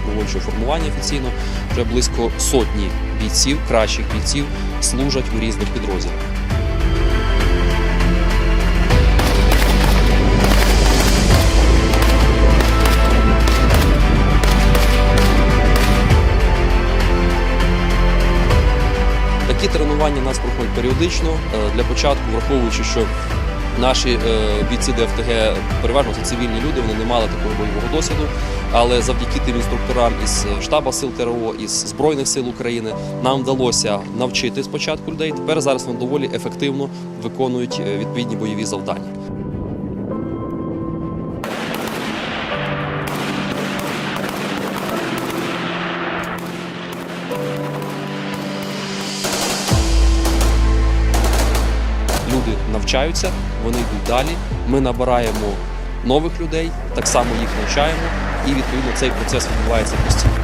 командуючого формування офіційно. Вже близько сотні бійців, кращих бійців, служать у різних підрозділах. Такі тренування у нас проходять періодично. Е, Для початку, враховуючи, що наші е, бійці ДФТГ переважно це цивільні люди, вони не мали такого бойового досвіду. Але завдяки тим інструкторам із штабу сил ТРО, із Збройних сил України нам вдалося навчити спочатку людей. Тепер зараз вони доволі ефективно виконують е, відповідні бойові завдання. Навчаються, вони йдуть далі. Ми набираємо нових людей, так само їх навчаємо, і відповідно цей процес відбувається постійно.